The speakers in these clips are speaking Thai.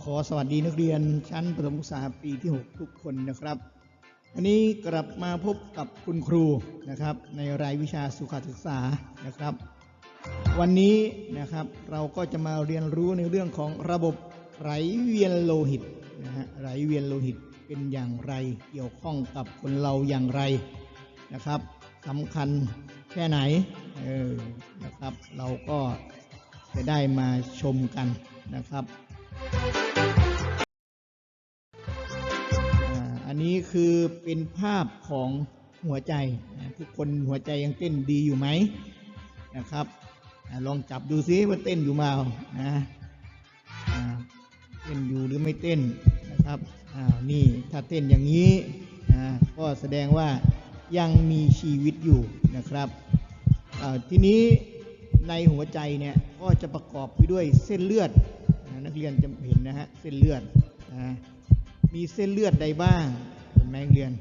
ขอสวัสดีนักเรียนชั้นประถมศึกษาปีที่ 6 ทุกคนนะครับ อันนี้กลับมาพบกับคุณครูนะครับ ในรายวิชาสุขศึกษานะครับ วันนี้นะครับเราก็จะมาเรียนรู้ในเรื่องของระบบไหลเวียนโลหิตนะฮะไหลเวียนโลหิตเป็นอย่างไรเกี่ยวข้องกับคนเราอย่างไรนะครับสำคัญแค่ไหนเออนะครับ เราก็จะได้มาชมกันนะครับ อันนี้คือเป็นภาพของหัวใจ ทุกคนหัวใจยังเต้นดีอยู่ไหมนะครับ ลองจับดูซิว่าเต้นอยู่มานะเต้นอยู่หรือไม่เต้นนะครับอ่านี่ถ้าเต้นอย่างนี้ก็แสดงว่ายังมีชีวิตอยู่นะครับทีนี้ในหัวใจเนี่ยก็จะประกอบไปด้วยเส้นเลือด นักเรียนจะเห็นนะฮะเส้นเลือดนะมีเส้นเลือดใดบ้างเห็นไหมนักเรียน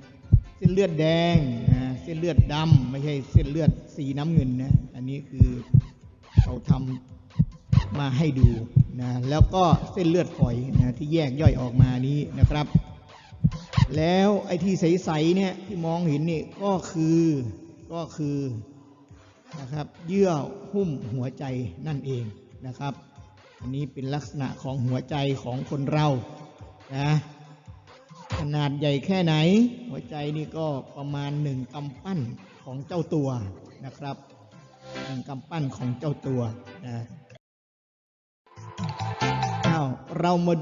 เส้นเลือดแดงนะเส้นเลือดดำไม่ใช่เส้นเลือดสีน้ำเงินนะอันนี้คือเขาทำมาให้ดูนะแล้วก็เส้นเลือดฝอยนะที่แยกย่อยออกมานี้นะครับ แล้วไอ้ที่ใสๆเนี่ยที่มองเห็นนี่ก็คือก็คือนะครับเยื่อหุ้มหัวใจนั่นเองนะครับ อันนี้เป็นลักษณะของหัวใจของคนเรานะขนาดใหญ่แค่ไหน หัวใจนี่ก็ประมาณหนึ่งกำปั้นของเจ้าตัวนะครับหนึ่งกำปั้นของเจ้าตัวนะอ้าวเรามา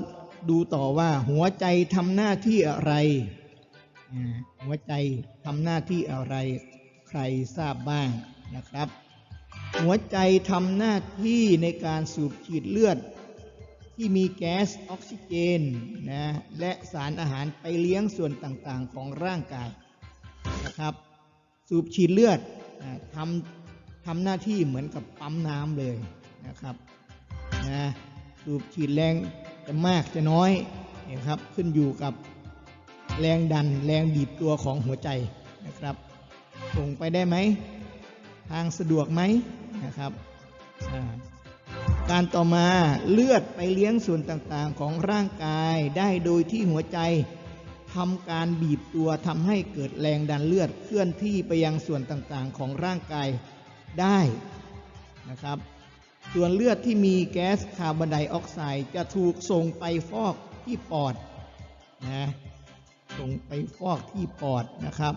ดูต่อว่าหัวใจทำหน้าที่อะไร หัวใจทำหน้าที่อะไร ใครทราบบ้างนะครับ หัวใจทำหน้าที่ในการสูบฉีดเลือด ที่มีแก๊สออกซิเจนนะและสารอาหารไปเลี้ยงส่วนต่างๆของร่างกายนะครับ สูบฉีดเลือดทำทำหน้าที่เหมือนกับปั๊มน้ำเลยนะครับนะสูบฉีดแรงจะมากจะน้อยนี่ยครับขึ้นอยู่กับแรงดันแรงบีบตัวของหัวใจนะครับส่งไปได้ไหม ทางสะดวกไหม นะครับการต่อมาเลือดไปเลี้ยงส่วนต่างๆของร่างกายได้โดยที่หัวใจทำการบีบตัวทำให้เกิดแรงดันเลือดเคลื่อนที่ไปยังส่วนต่างๆของร่างกายได้นะครับ ส่วนเลือดที่มีแก๊สคาร์บอนไดออกไซด์จะถูกส่งไปฟอกที่ปอดนะส่งไปฟอกที่ปอดนะครับ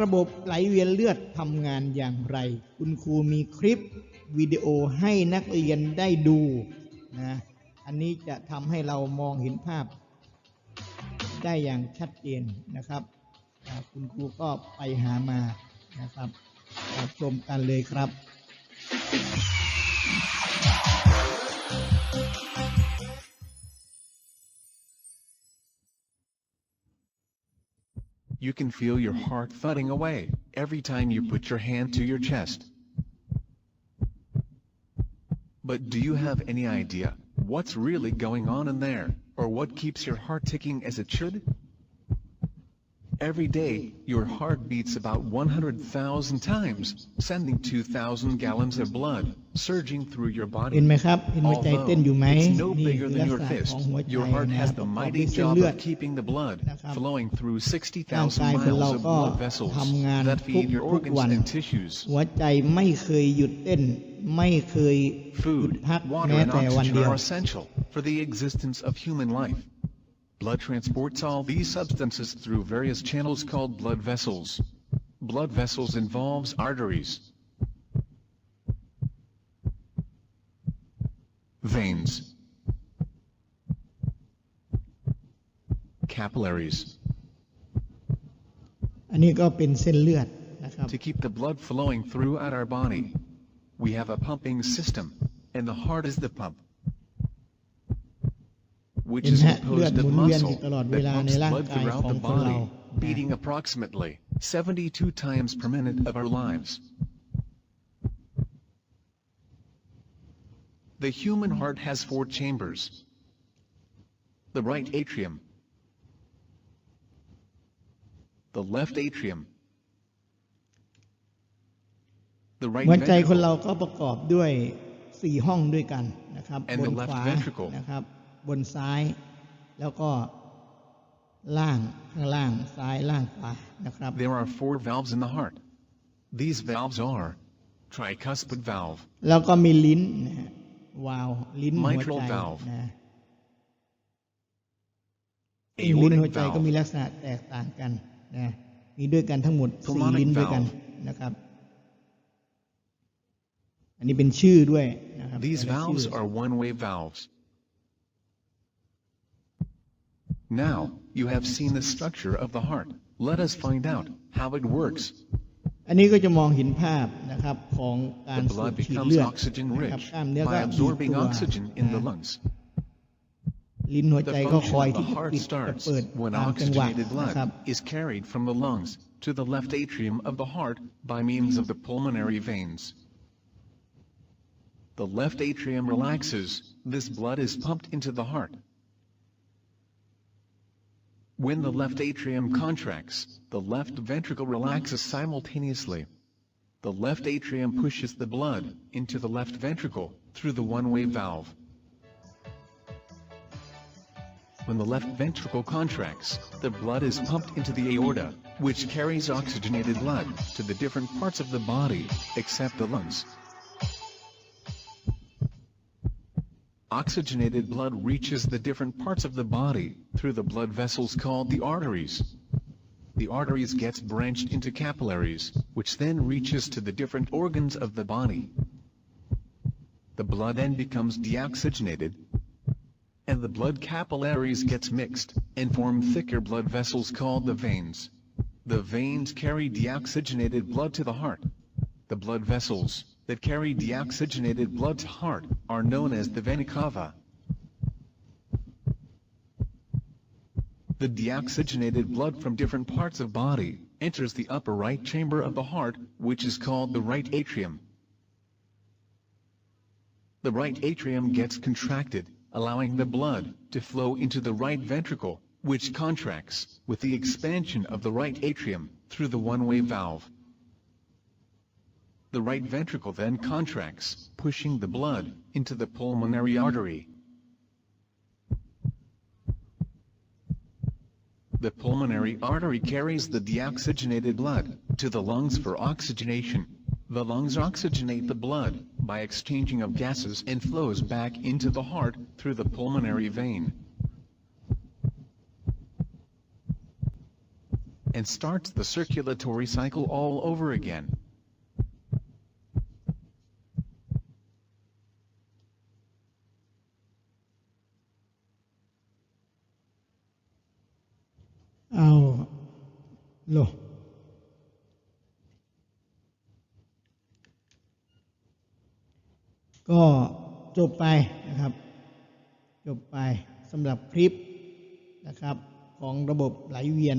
ระบบไหลเวียนเลือดทำงานอย่างไร คุณครูมีคลิปวิดีโอให้นักเรียนได้ดูนะอันนี้จะทำให้เรามองเห็นภาพ ได้อย่างชัดเจนนะครับคุณครูก็ไปหามานะครับชมกันเลยครับ You can feel your heart thudding away every time you put your hand to your chest. But do you have any idea what's really going on in there, or what keeps your heart ticking as it should? Every day, your heart beats about 100,000 times, sending 2,000 gallons of blood surging through your เห็น body. ไหมครับ เห็นหัวใจ Although เต้นอยู่ไหม it's no นี่ bigger คือ than ลัก your ษณะ fist, ของหัวใจ your heart นะ has ป the ระกอบด้วย mighty เส้น job เลือด of keeping the blood นะครับ flowing through ร่าง 60,000 กายคนเรา miles of ก็ blood vessels ทำงาน that ทุก feed your ทุก organs วัน and tissues. หัวใจไม่เคยหยุดเต้น ไม่เคยหยุด Food, พัก water, แม้ and แต่วัน oxygen เดียว are essential for the existence of human life. Blood transports all these substances through various channels called blood vessels. Blood vessels involves arteries, veins, capillaries. อันนี้ก็เป็นเส้นเลือดนะครับ To keep the blood flowing throughout our body, we have a pumping system, and the heart is the pump, which เห็น is ไหมฮะเลือด composed ห of มุนเวียนอยู่ muscle ตลอดเว that ลาใน pumps ร่าง blood กาย throughout ของ the คนเรา body, beating approximately 72 times per minute of our lives. The human heart has four chambers. The right atrium, the left atrium, the right หัวใจคน ventricle, เราก็ประกอบด้วย สี่ห้องด้วยกันนะครับ And บ the น left ขวา ventricle นะครับ บนซ้าย แล้วก็ล่างข้างล่างซ้ายล่างขวานะครับ There are four valves in the heart. These valves are tricuspid valve, แล้วก็มีลิ้นนะฮะวาล์วลิ้นหัว Mitral ใจ valve นะ ลิ้นหัว aortic ใจก็มี valve, ลักษณะแตกต่างกันนะมีด้วยกันทั้งหมดสี่ Pulmonic ลิ้นด้วยกัน valve นะครับ อันนี้เป็นชื่อด้วยนะครับ These แต่ละ valves ชื่อ are one-way valves. Now, you have seen the structure of the heart. Let us find out how it works. อันนี้ก็จะมองเห็นภาพนะครับของการ The สูบ blood ฉีด becomes เลือด oxygen นะครับ rich กล้ามเนื้อก็ by บีบ absorbing ตัว oxygen in the นะ lungs. ลิ้นหัว The ใจก็ค function อย of ที่ the จะ heart ปิดจะ starts เปิด when ตามจังหวะ oxygenated นะครับ blood is carried from the lungs to the left atrium of the heart by means of the pulmonary veins. The left atrium relaxes, this blood is pumped into the heart. when the left atrium contracts, the left ventricle relaxes simultaneously. The left atrium pushes the blood into the left ventricle through the one-way valve. When the left ventricle contracts, the blood is pumped into the aorta, which carries oxygenated blood to the different parts of the body, except the lungs. Oxygenated blood reaches the different parts of the body through the blood vessels called the arteries. The arteries gets branched into capillaries, which then reaches to the different organs of the body. The blood then becomes deoxygenated, and the blood capillaries gets mixed and form thicker blood vessels called the veins. The veins carry deoxygenated blood to the heart. The blood vessels that carry deoxygenated blood to heart are known as the vena cava. The deoxygenated blood from different parts of body enters the upper right chamber of the heart, which is called the right atrium. The right atrium gets contracted, allowing the blood to flow into the right ventricle, which contracts with the expansion of the right atrium through the one-way valve. The right ventricle then contracts, pushing the blood into the pulmonary artery. The pulmonary artery carries the deoxygenated blood to the lungs for oxygenation. The lungs oxygenate the blood by exchanging of gases and flows back into the heart through the pulmonary vein. And starts the circulatory cycle all over again. ก็จบไปนะครับ จบไปสำหรับคลิปนะครับของระบบไหลเวียน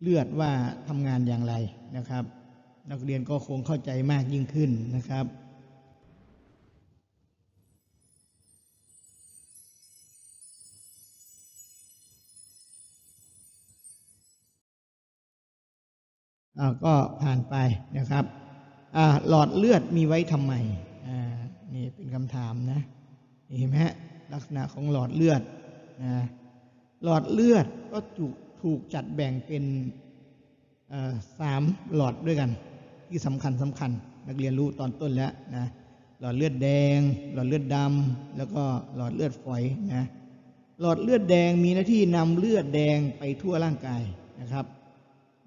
เลือดว่าทำงานอย่างไรนะครับ นักเรียนก็คงเข้าใจมากยิ่งขึ้นนะครับอ่าก็ผ่านไปนะครับอาหลอดเลือดมีไว้ทำไม นี่เป็นคำถามนะเห็นไหมลักษณะของหลอดเลือดนะหลอดเลือดก็ถูกถูกจัดแบ่งเป็นสามหลอดด้วยกัน ที่สำคัญสำคัญ นักเรียนรู้ตอนต้นแล้วนะหลอดเลือดแดง หลอดเลือดดำแล้วก็หลอดเลือดฝอยนะหลอดเลือดแดงมีหน้าที่นำเลือดแดงไปทั่วร่างกายนะครับ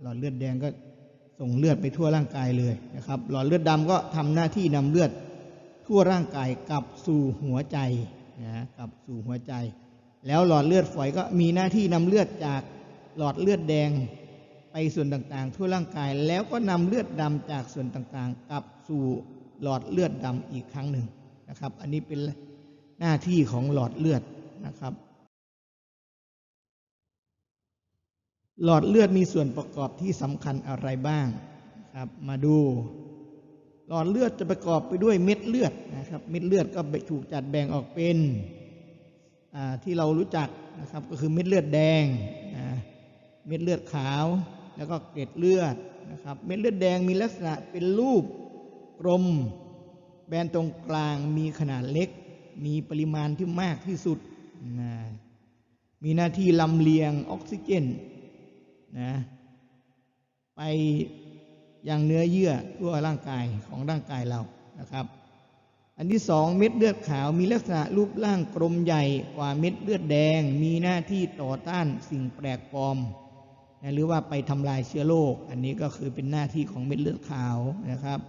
หลอดเลือดแดงก็ส่งเลือดไปทั่วร่างกายเลยนะครับ หลอดเลือดดำก็ทำหน้าที่นำเลือด ทั่วร่างกายกลับสู่หัวใจนะกลับสู่หัวใจ แล้วหลอดเลือดฝอยก็มีหน้าที่นำเลือดจากหลอดเลือดแดงไปส่วนต่างๆ ทั่วร่างกาย แล้วก็นำเลือดดำจากส่วนต่างๆ กลับสู่หลอดเลือดดำอีกครั้งหนึ่งนะครับ อันนี้เป็นหน้าที่ของหลอดเลือดนะครับ หลอดเลือดมีส่วนประกอบที่สำคัญอะไรบ้างครับ มาดู หลอดเลือดจะประกอบไปด้วยเม็ดเลือดนะครับ เม็ดเลือดก็ถูกจัดแบ่งออกเป็นที่เรารู้จักนะครับก็คือเม็ดเลือดแดง เม็ดเลือดขาว แล้วก็เกล็ดเลือดนะครับ เม็ดเลือดแดงมีลักษณะเป็นรูปกลม แบนตรงกลางมีขนาดเล็ก มีปริมาณที่มากที่สุดนะมีหน้าที่ลำเลียงออกซิเจนนะไป ยังเนื้อเยื่อทั่วร่างกายของร่างกายเรานะครับ อันที่สองเม็ดเลือดขาวมีลักษณะรูปร่างกลมใหญ่กว่าเม็ดเลือดแดง มีหน้าที่ต่อต้านสิ่งแปลกปลอมนะหรือว่าไปทำลายเชื้อโรคอันนี้ก็คือเป็นหน้าที่ของเม็ดเลือดขาวนะครับ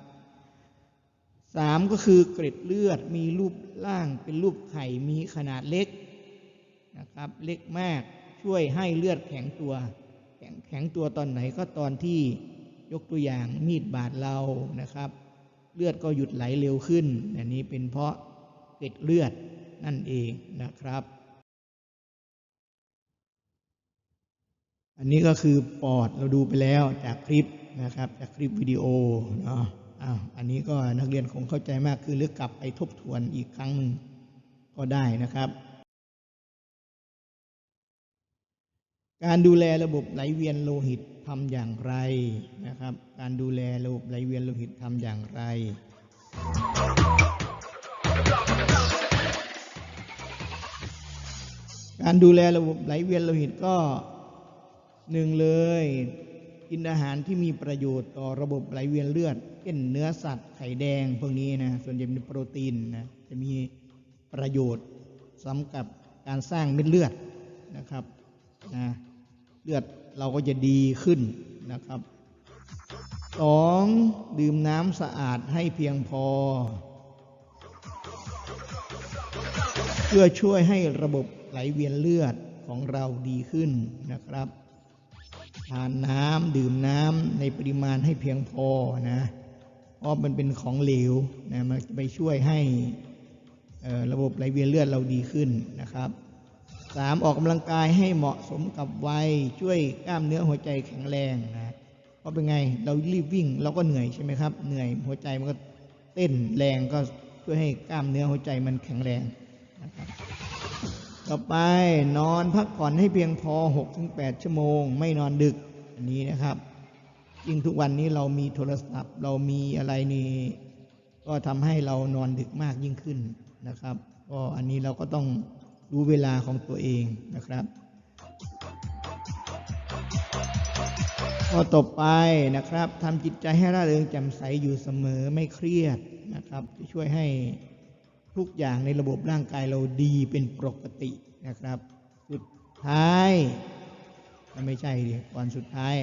สามก็คือเกร็ดเลือดมีรูปร่างเป็นรูปไข่มีขนาดเล็กนะครับเล็กมากช่วยให้เลือดแข็งตัว แข็งแข็งตัวตอนไหนก็ตอนที่ ยกตัวอย่างมีดบาดเรานะครับ เลือดก็หยุดไหลเร็วขึ้นอันนี้เป็นเพราะเกล็ดเลือดนั่นเองนะครับ อันนี้ก็คือปอดเราดูไปแล้วจากคลิปนะครับจากคลิปวิดีโอเนาะอ้าวอันนี้ก็นักเรียนคงเข้าใจมากขึ้นหรือกลับไปทบทวนอีกครั้งหนึ่งก็ได้นะครับ การดูแลระบบไหลเวียนโลหิตทำอย่างไรนะครับ การดูแลระบบไหลเวียนโลหิตทำอย่างไร การดูแลระบบไหลเวียนโลหิตก็หนึ่งเลยกินอาหารที่มีประโยชน์ต่อระบบไหลเวียนเลือด เช่นเนื้อสัตว์ไข่แดงพวกนี้นะส่วนใหญ่เป็นโปรตีนนะจะมีประโยชน์สำหรับการสร้างเม็ดเลือดนะครับนะ เลือดเราก็จะดีขึ้นนะครับสองดื่มน้ำสะอาดให้เพียงพอ เพื่อช่วยให้ระบบไหลเวียนเลือดของเราดีขึ้นนะครับทานน้ำดื่มน้ำในปริมาณให้เพียงพอนะเพราะมันเป็นของเหลวนะมันจะไปช่วยให้ระบบไหลเวียนเลือดเราดีขึ้นนะครับ สามออกกำลังกายให้เหมาะสมกับวัยช่วยกล้ามเนื้อหัวใจแข็งแรงนะเพราะเป็นไงเรารีบวิ่งเราก็เหนื่อยใช่ไหมครับ เหนื่อยหัวใจมันก็เต้นแรงก็ช่วยให้กล้ามเนื้อหัวใจมันแข็งแรงนะครับต่อไปนอนพักผ่อนให้เพียงพอ 6-8 ชั่วโมง ไม่นอนดึกอันนี้นะครับยิ่งทุกวันนี้เรามีโทรศัพท์ เรามีอะไรนี่ ก็ทำให้เรานอนดึกมากยิ่งขึ้นนะครับก็อันนี้เราก็ต้อง รู้เวลาของตัวเองนะครับ ข้อต่อไปนะครับทำจิตใจให้ร่าเริงแจ่มใสอยู่เสมอไม่เครียดนะครับ จะช่วยให้ทุกอย่างในระบบร่างกายเราดีเป็นปกตินะครับ สุดท้ายไม่ใช่ดิก่อนสุดท้าย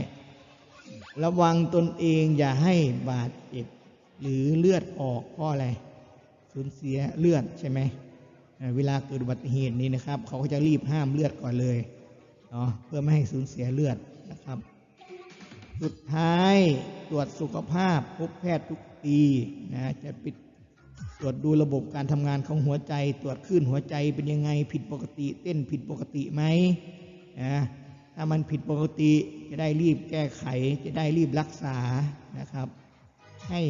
ระวังตนเองอย่าให้บาดเจ็บหรือเลือดออกเพราะอะไรสูญเสียเลือดใช่ไหม เวลาเกิดอุบัติเหตุนี้นะครับ เขาก็จะรีบห้ามเลือดก่อนเลยเนาะเพื่อไม่ให้สูญเสียเลือดนะครับ สุดท้ายตรวจสุขภาพพบแพทย์ทุกปีนะจะปิดตรวจดูระบบการทำงานของหัวใจ ตรวจคลื่นหัวใจเป็นยังไงผิดปกติ เต้นผิดปกติไหมนะถ้ามันผิดปกติจะได้รีบแก้ไข จะได้รีบรักษานะครับ ให้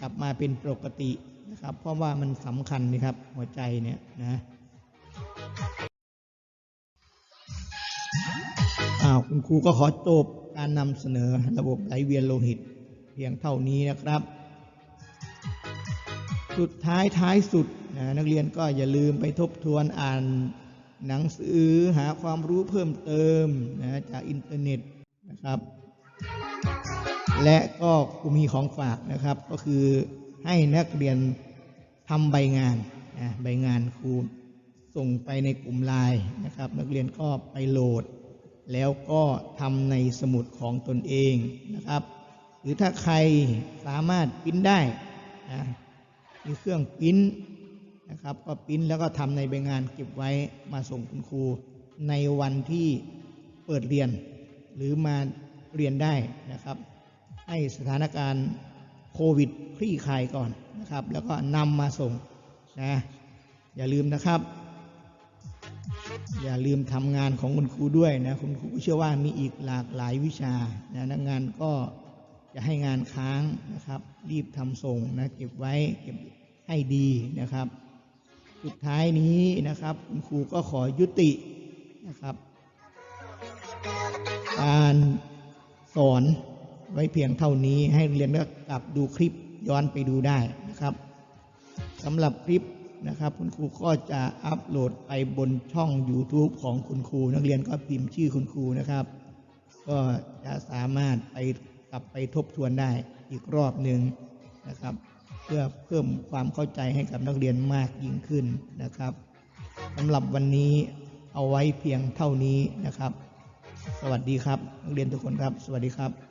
กลับมาเป็นปกติ นะครับ เพราะว่ามันสำคัญนะครับ หัวใจเนี่ยนะอ้าวคุณครูก็ขอจบการนำเสนอระบบไหลเวียนโลหิต เพียงเท่านี้นะครับ สุดท้ายท้ายสุดนะนักเรียนก็อย่าลืมไปทบทวนอ่านหนังสือหาความรู้เพิ่มเติมนะจากอินเทอร์เน็ตนะครับ และก็ครูมีของฝากนะครับก็คือ ให้นักเรียนทำใบงานใบงานครูส่งไปในกลุ่มไลน์นะครับ นักเรียนก็ไปโหลด แล้วก็ทำในสมุดของตนเองนะครับ หรือถ้าใครสามารถปริ้นได้นะมีเครื่องปริ้นนะครับ ก็ปริ้นแล้วก็ทำในใบงานเก็บไว้มาส่งคุณครูในวันที่เปิดเรียน หรือมาเรียนได้นะครับ ให้สถานการณ์ โควิดคลี่คลายก่อนนะครับ แล้วก็นำมาส่งนะอย่าลืมนะครับ อย่าลืมทำงานของคุณครูด้วยนะคุณครูเชื่อว่ามีอีกหลากหลายวิชานะนักงานก็จะให้งานค้างนะครับ รีบทำส่งนะเก็บไว้เก็บให้ดีนะครับ สุดท้ายนี้นะครับ คุณครูก็ขอยุตินะครับ การสอน ไว้เพียงเท่านี้ให้เรียนก็กลับดูคลิปย้อนไปดูได้นะครับสำหรับคลิปนะครับ คุณครูก็จะอัปโหลดไปบนช่อง YouTube ของคุณครู นักเรียนก็พิมพ์ชื่อคุณครูนะครับ ก็จะสามารถไปกลับไปทบทวนได้อีกรอบหนึ่งนะครับ เพื่อเพิ่มความเข้าใจให้กับนักเรียนมากยิ่งขึ้นนะครับสำหรับวันนี้เอาไว้เพียงเท่านี้นะครับ สวัสดีครับ นักเรียนทุกคนครับ สวัสดีครับ